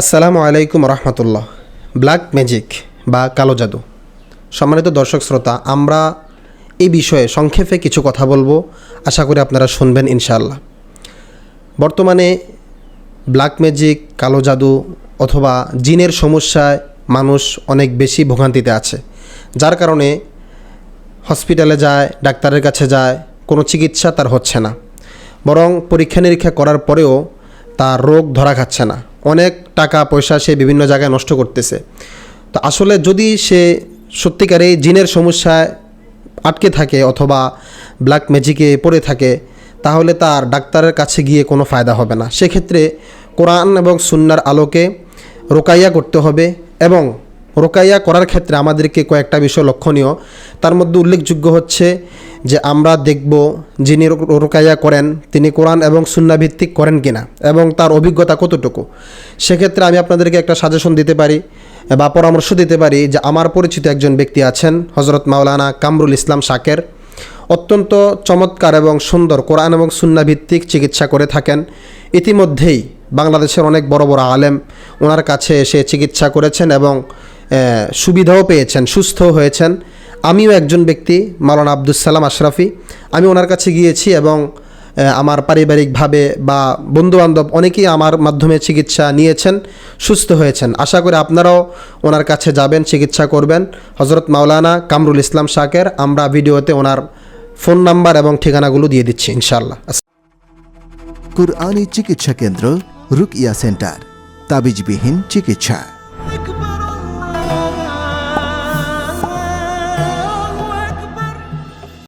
আসসালামু আলাইকুম রহমতুল্লাহ। Black magic বা কালো জাদু। সম্মানিত দর্শক শ্রোতা, আমরা এই বিষয়ে সংক্ষেপে কিছু কথা বলব। আশা করি আপনারা শুনবেন ইনশাআল্লাহ। বর্তমানে ব্ল্যাক ম্যাজিক, কালো জাদু অথবা জিনের সমস্যায় মানুষ অনেক বেশি ভোগান্তিতে আছে। যার কারণে হসপিটালে যায়, ডাক্তারের কাছে যায়, কোনো চিকিৎসা তার হচ্ছে না। বরং পরীক্ষা নিরীক্ষা করার পরেও তার রোগ ধরা খাচ্ছে না। অনেক টাকা, পয়সা সে বিভিন্ন জায়গায় নষ্ট করতেছে। তো আসলে যদি সে সত্যিকারে জিনের সমস্যায় আটকে থাকে অথবা ব্ল্যাক ম্যাজিকে পড়ে থাকে, তাহলে তার ডাক্তারের কাছে গিয়ে কোনো ফায়দা হবে না। সেক্ষেত্রে কোরআন এবং সুন্নার আলোকে রোকাইয়া করতে হবে এবং রোকাইয়া করার ক্ষেত্রে আমাদেরকে কয়েকটা বিষয় লক্ষণীয়। তার মধ্যে উল্লেখযোগ্য হচ্ছে যে আমরা দেখব যিনি রোকাইয়া করেন, তিনি কোরআন এবং সুন্না ভিত্তিক করেন কিনা এবং তার অভিজ্ঞতা কতটুকু? সেক্ষেত্রে আমি আপনাদেরকে একটা সাজেশন দিতে পারি বা পরামর্শ দিতে পারি যে আমার পরিচিত একজন ব্যক্তি আছেন হজরত মাওলানা কামরুল ইসলাম শাকের। অত্যন্ত চমৎকার এবং সুন্দর কোরআন এবং সুন্না ভিত্তিক চিকিৎসা করে থাকেন। ইতিমধ্যেই বাংলাদেশের অনেক বড় বড় আলেম ওনার কাছে এসে চিকিৎসা করেছেন এবং সুবিধাও পেয়েছেন সুস্থ হয়েছেন। আমিও একজন ব্যক্তি, মাওলানা আব্দুল সালাম আশরাফি। আমি ওনার কাছে গিয়েছি এবং আমার পারিবারিকভাবে বা বন্ধুবান্ধব অনেকেই আমার মাধ্যমে চিকিৎসা নিয়েছেন, সুস্থ হয়েছেন। আশা করি আপনারাও ওনার কাছে যাবেন, চিকিৎসা করবেন। হজরত মাওলানা কামরুল ইসলাম শাকের, আমরা ভিডিওতে ওনার ফোন নাম্বার এবং ঠিকানাগুলো দিয়ে দিচ্ছি ইনশাল্লাহ কুরআনী চিকিৎসা কেন্দ্র রুকিয়া সেন্টার, তাবিজবিহীন চিকিৎসা।